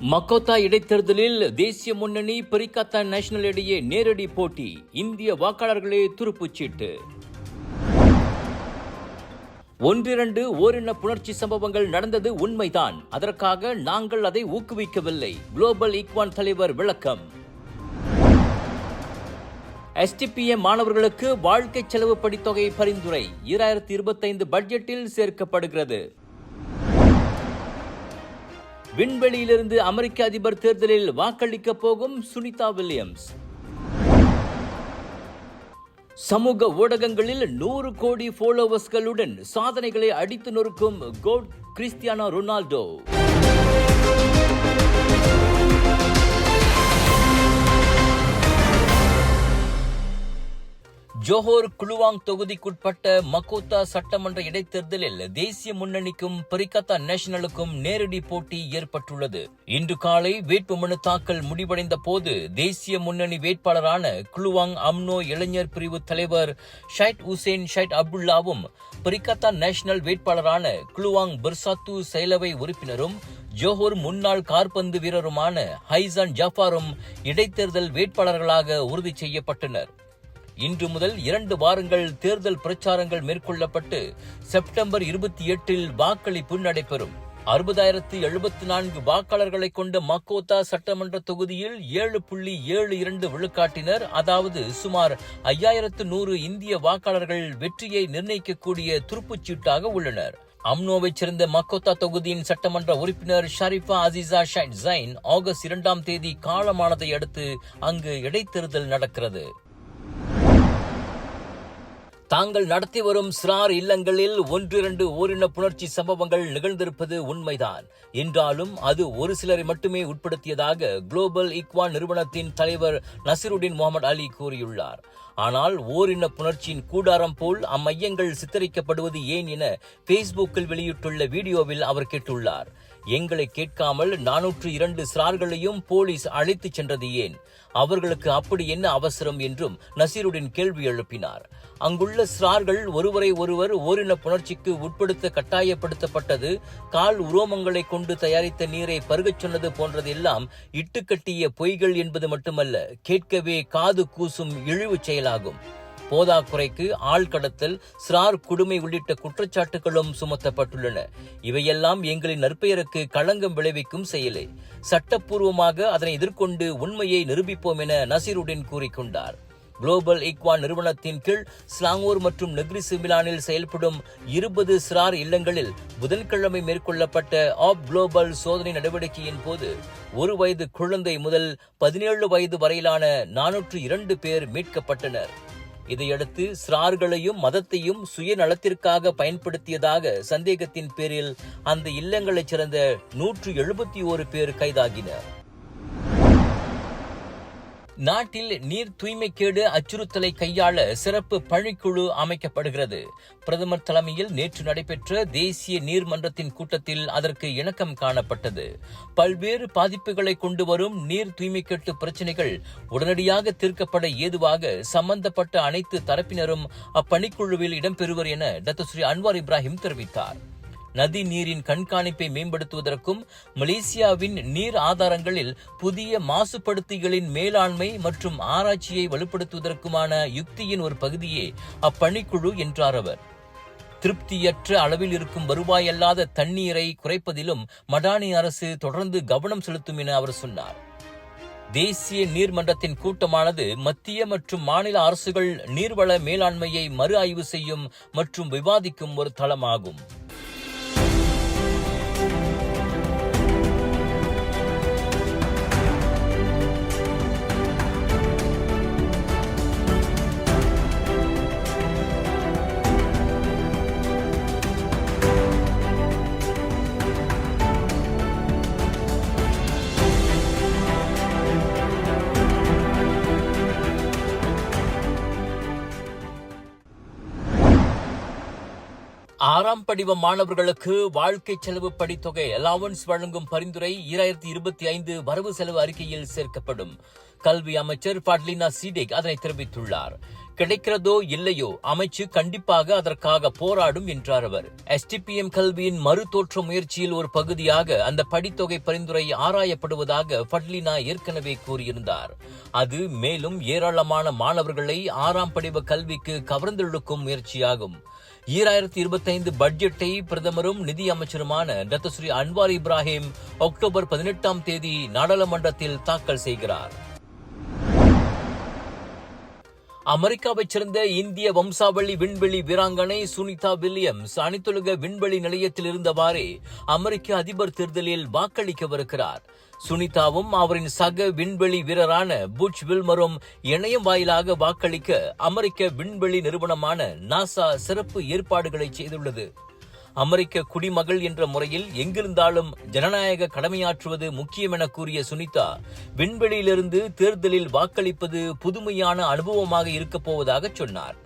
Makota இடைத்தேர்தலில் தேசிய முன்னணி பெரிகாத்தா நேஷனல் இடையே நேரடி போட்டி. இந்திய வாக்காளர்களே துருப்புச்சீட்டு ஒன்றிரண்டு ஓரின புணர்ச்சி சம்பவங்கள் நடந்தது உண்மைதான். அதற்காக நாங்கள் அதை ஊக்குவிக்கவில்லை. குளோபல் ஈக்வான் தலைவர் விளக்கம். எஸ்டிபிஎம் மாணவர்களுக்கு வாழ்க்கை செலவு படித்தொகை பரிந்துரை. ஈராயிரத்தி இருபத்தைந்து பட்ஜெட்டில் சேர்க்கப்படுகிறது. விண்வெளியிலிருந்து அமெரிக்க அதிபர் தேர்தலில் வாக்களிக்க போகும் சுனிதா வில்லியம்ஸ். சமூக ஊடகங்களில் நூறு கோடி ஃபாலோவர்ஸ்களுடன் சாதனைகளை அடித்து நொறுக்கும் goat Cristiano Ronaldo. Johor Kluang தொகுதிக்குட்பட்ட மக்கோத்தா சட்டமன்ற இடைத்தேர்தலில் தேசிய முன்னணிக்கும் பரிகத்தா நேஷனலுக்கும் நேரடி போட்டி ஏற்பட்டுள்ளது. இன்று காலை வேட்புமனு தாக்கல் முடிவடைந்த போது தேசிய முன்னணி வேட்பாளரான குலுவாங் அம்னோ இளைஞர் பிரிவு தலைவர் ஷைட் உசேன் ஷைட் அப்துல்லாவும் பரிகத்தா நேஷனல் வேட்பாளரான குலுவாங் பிர்சாத்து செயலவை உறுப்பினரும் ஜோஹர் முன்னாள் கார்பந்து வீரருமான ஹைசான் ஜாஃபாரும் இடைத்தேர்தல் வேட்பாளர்களாக உறுதி செய்யப்பட்டனர். இன்று முதல் இரண்டு வாரங்கள் தேர்தல் பிரச்சாரங்கள் மேற்கொள்ளப்பட்டு செப்டம்பர் இருபத்தி எட்டில் வாக்களிப்பு நடைபெறும். அறுபதாயிரத்து எழுபத்தி நான்கு வாக்காளர்களை கொண்ட மக்கோத்தா சட்டமன்ற தொகுதியில் ஏழு புள்ளி ஏழு இரண்டு விழுக்காட்டினர். அதாவது சுமார் ஐயாயிரத்து நூறு இந்திய வாக்காளர்கள் வெற்றியை நிர்ணயிக்கக்கூடிய துருப்புச்சீட்டாக உள்ளனர். அம்னோவைச் சேர்ந்த மக்கோத்தா தொகுதியின் சட்டமன்ற உறுப்பினர் Sharifah Azizah Shain Zain August இரண்டாம் தேதி காலமானதை அடுத்து அங்கு இடைத்தேர்தல் நடக்கிறது. தாங்கள் நடத்தி வரும் சிறார் இல்லங்களில் ஒன்றிரண்டு ஓரின புணர்ச்சி சம்பவங்கள் நிகழ்ந்திருப்பது உண்மைதான். என்றாலும் அது ஒரு சிலரை மட்டுமே உட்படுத்தியதாக குளோபல் இக்வான் நிறுவனத்தின் தலைவர் நசிருடின் முகமது அலி கூறியுள்ளார். ஆனால் ஓரின புணர்ச்சியின் கூடாரம் போல் அம்மையங்கள் சித்தரிக்கப்படுவது ஏன் என பேஸ்புக்கில் வெளியிட்டுள்ள வீடியோவில் அவர் கேட்டுள்ளார். எங்களை கேட்காமல் நானூற்று இரண்டு சிறார்களையும் போலீஸ் அழைத்துச் சென்றது ஏன்? அவர்களுக்கு அப்படி என்ன அவசரம் என்றும் நசீருடன் கேள்வி எழுப்பினார். அங்குள்ள சிறார்கள் ஒருவரை ஒருவர் ஓரின புணர்ச்சிக்கு உட்படுத்த கட்டாயப்படுத்தப்பட்டது கால் உரோமங்களை கொண்டு தயாரித்த நீரை பருகச் சொன்னது போன்றதெல்லாம் இட்டுக்கட்டிய பொய்கள் என்பது மட்டுமல்ல கேட்கவே காது கூசும் இழிவு செயலாகும் போதாக்குறைக்கு ஆள் கடத்தல் சிறார் குடுமை உள்ளிட்ட குற்றச்சாட்டுகளும் சுமத்தப்பட்டுள்ளன. இவையெல்லாம் எங்களின் நற்பெயருக்கு களங்கம் விளைவிக்கும் செயலே. சட்டப்பூர்வமாக அதனை எதிர்கொண்டு உண்மையை நிரூபிப்போம் என நசீருடன் கூறிக்கொண்டார். குளோபல் இக்வான் நிறுவனத்தின் கீழ் ஸ்லாங்கூர் மற்றும் நெக்ரி சிமிலானில் செயல்படும் இருபது சிறார் இல்லங்களில் புதன்கிழமை மேற்கொள்ளப்பட்ட ஆப் குளோபல் சோதனை நடவடிக்கையின் போது ஒரு வயது குழந்தை முதல் பதினேழு வயது வரையிலான நானூற்று இரண்டு பேர் மீட்கப்பட்டனர். இதையடுத்து சிறார்களையும் மதத்தையும் சுயநலத்திற்காக பயன்படுத்தியதாக சந்தேகத்தின் பேரில் அந்த இல்லங்களைச் சேர்ந்த நூற்று எழுபத்தி ஓரு பேர் கைதாகினர். நாட்டில் நீர் தூய்மைக்கேடு அச்சுறுத்தலை கையாள சிறப்பு பணிக்குழு அமைக்கப்படுகிறது. பிரதமர் தலைமையில் நேற்று நடைபெற்ற தேசிய நீர்மன்றத்தின் கூட்டத்தில் அதற்கு இணக்கம் காணப்பட்டது. பல்வேறு பாதிப்புகளை கொண்டு வரும் நீர் தூய்மைக்கேட்டு பிரச்சினைகள் உடனடியாக தீர்க்கப்பட ஏதுவாக சம்பந்தப்பட்ட அனைத்து தரப்பினரும் அப்பணிக்குழுவில் இடம்பெறுவர் என டத்தஸ்ரீ அன்வார் இப்ராஹிம் தெரிவித்தார். நதி நீரின் கண்காணிப்பை மேம்படுத்துவதற்கும் மலேசியாவின் நீர் ஆதாரங்களில் புதிய மாசுபடுத்திகளின் மேலாண்மை மற்றும் ஆராய்ச்சியை வலுப்படுத்துவதற்குமான யுக்தியின் ஒரு பகுதியே அப்பணிக்குழு என்றார் அவர். திருப்தியற்ற அளவில் இருக்கும் வருவாய் அல்லாத தண்ணீரை குறைப்பதிலும் மடானி அரசு தொடர்ந்து கவனம் செலுத்தும் என அவர் சொன்னார். தேசிய நீர்மன்றத்தின் கூட்டமானது மத்திய மற்றும் மாநில அரசுகள் நீர்வள மேலாண்மையை மறு ஆய்வு செய்யும் மற்றும் விவாதிக்கும் ஒரு தளமாகும். ஆறாம் படிவ மாணவர்களுக்கு வாழ்க்கை செலவு படித்தொகை அலாவன்ஸ் வழங்கும் பரிந்துரை ஈராயிரத்தி இருபத்தி ஐந்து வரவு செலவு அறிக்கையில் சேர்க்கப்படும். கல்வி அமைச்சர் பாட்லினா சிடேக் அதனை தெரிவித்துள்ளார். கிடைக்கிறதோ இல்லையோ அமைச்சு கண்டிப்பாக அதற்காக போராடும் என்றார் அவர். எஸ்டிபிஎம் கல்வியின் மறுதோற்ற முயற்சியில் ஒரு பகுதியாக அந்த படித்தொகை பரிந்துரை ஆராயப்படுவதாக ஃபட்லினா ஏற்கனவே கூறியிருந்தார். அது மேலும் ஏராளமான மாணவர்களை ஆறாம் படிவ கல்விக்கு கவர்ந்தெழுக்கும் முயற்சியாகும். ஈராயிரத்தி இருபத்தைந்து பட்ஜெட்டை பிரதமரும் நிதி அமைச்சருமான டத்தஸ்ரீ அன்வார் இப்ராஹிம் அக்டோபர் பதினெட்டாம் தேதி நாடாளுமன்றத்தில் தாக்கல் செய்கிறார். அமெரிக்காவைச் சேர்ந்த இந்திய வம்சாவளி விண்வெளி வீராங்கனை சுனிதா வில்லியம்ஸ் அனைத்துலக விண்வெளி நிலையத்தில் இருந்தவாறே அமெரிக்க அதிபர் தேர்தலில் வாக்களிக்கவிருக்கிறார். சுனிதாவும் அவரின் சக விண்வெளி வீரரான புட்ச் வில்மரும் இணையம் வாயிலாக வாக்களிக்க அமெரிக்க விண்வெளி நிறுவனமான நாசா சிறப்பு ஏற்பாடுகளை செய்துள்ளது. அமெரிக்க குடிமகள் என்ற முறையில் எங்கிருந்தாலும் ஜனநாயக கடமையாற்றுவது முக்கியம் என கூறிய சுனிதா விண்வெளியிலிருந்து தேர்தலில் வாக்களிப்பது புதுமையான அனுபவமாக இருக்கப் போவதாக சொன்னார்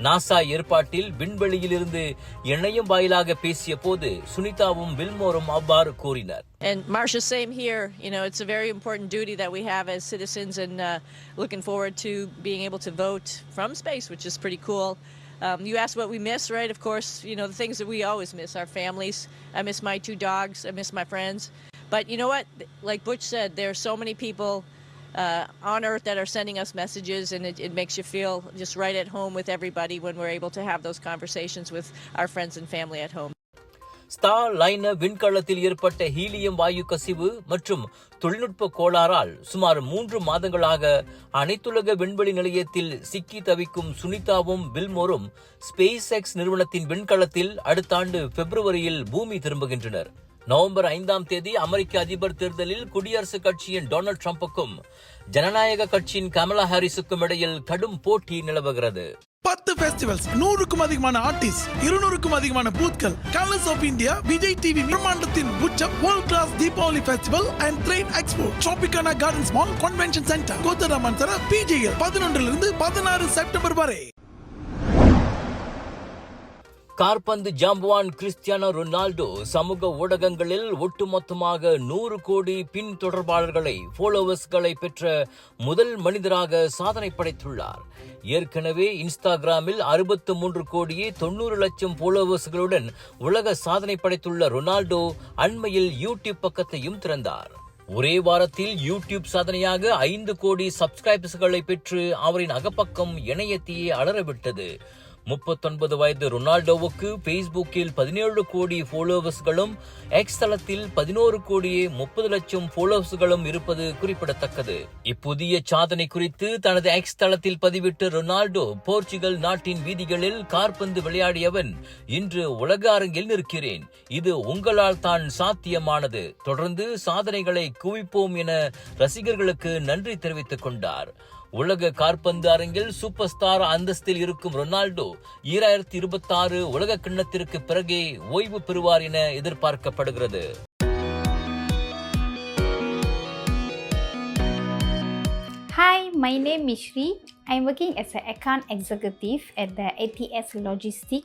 நாசா ஏற்பாட்டில் விண்வெளியிலிருந்து இணையம் வாயிலாக பேசிய போது சுனிதாவும் வில்மோரும் அவ்வாறு கூறினர் And Marsha, same here. You know, it's a very important duty that we have as citizens, and uh, looking forward to being able to vote from space, which is pretty cool. Um, you asked what we miss, right? Of course, you know, the things that we always miss our families. I miss my two dogs. I miss my friends. But you know what? Like Butch said, there are so many people uh, on Earth that are sending us messages, and it, it makes you feel just right at home with everybody when we're able to have those conversations with our friends and family at home. Starliner விண்கலத்தில் ஏற்பட்ட helium வாயு கசிவு மற்றும் தொழில்நுட்ப கோளாறால் சுமார் மூன்று மாதங்களாக அனைத்துலக விண்வெளி நிலையத்தில் சிக்கி தவிக்கும் சுனிதாவும் வில்மோரும் ஸ்பேஸ் எக்ஸ் நிறுவனத்தின் விண்கலத்தில் அடுத்த ஆண்டு பிப்ரவரியில் பூமி திரும்புகின்றனர். நவம்பர் ஐந்தாம் தேதி அமெரிக்க அதிபர் தேர்தலில் குடியரசுக் கட்சியின் டொனால்டு ட்ரம்புக்கும் ஜனநாயக கட்சியின் கமலா ஹாரிஸுக்கும் இடையில் கடும் போட்டி நிலவுகிறது. பத்து ஃபெஸ்டிவல்ஸ் நூறுக்கும் அதிகமான ஆர்டிஸ்ட் இருநூறுக்கும் அதிகமான பூத்கள் colours of India Vijay TV பிரம்மாண்டத்தின் உச்சம் world class Deepavali festival and trade expo Tropicana Gardens mall convention centre கோத்தராமன் தர பிஜேஎல் பதினொன்றிலிருந்து பதினாறு செப்டம்பர் வரை. கார்பந்து ஜாம்புவான் கிறிஸ்டியானோ ரொனால்டோ சமூக ஊடகங்களில் ஒட்டுமொத்தமாக நூறு கோடி பின் தொடர்பாளர்களை ஃபாலோவர்ஸ்களை பெற்ற முதல் மனிதராக சாதனை படைத்துள்ளார். ஏற்கனவே இன்ஸ்டாகிராமில் அறுபத்து மூன்று கோடியே தொண்ணூறு லட்சம் ஃபாலோவர்ஸ்களுடன் உலக சாதனை படைத்துள்ள ரொனால்டோ அண்மையில் யூடியூப் பக்கத்தையும் திறந்தார். ஒரே வாரத்தில் யூடியூப் சாதனையாக ஐந்து கோடி சப்ஸ்கிரைபர்ஸ்களை பெற்று அவரின் அகப்பக்கம் இணையத்தையே அலறவிட்டது. முப்பத்தொன்பது வயது ரொனால்டோவுக்கு பேஸ்புக்கில் பதினேழு கோடி ஃபாலோவர்ஸ்களும் எக்ஸ் தளத்தில் பதினோரு கோடியே முப்பது லட்சம் ஃபாலோவர்ஸ்களும் இருப்பது குறிப்பிடத்தக்கது. இப்புதிய சாதனை குறித்து தனது எக்ஸ் தளத்தில் பதிவிட்டு ரொனால்டோ போர்ச்சுகல் நாட்டின் வீதிகளில் கார்பந்து விளையாடியவன் இன்று உலக அரங்கில் நிற்கிறேன். இது உங்களால் தான் சாத்தியமானது. தொடர்ந்து சாதனைகளை குவிப்போம் என ரசிகர்களுக்கு நன்றி தெரிவித்துக் கொண்டார். உலக காற்பந்து அரங்கில் சூப்பர் ஸ்டார் அந்தஸ்தில் இருக்கும் ரொனால்டோ ஈராயிரத்தி இருபத்தி ஆறு உலக கிண்ணத்திற்கு பிறகே ஓய்வு பெறுவார் என எதிர்பார்க்கப்படுகிறது Hi, my name is Shri. I'm working as an account executive at the ATS Logistic.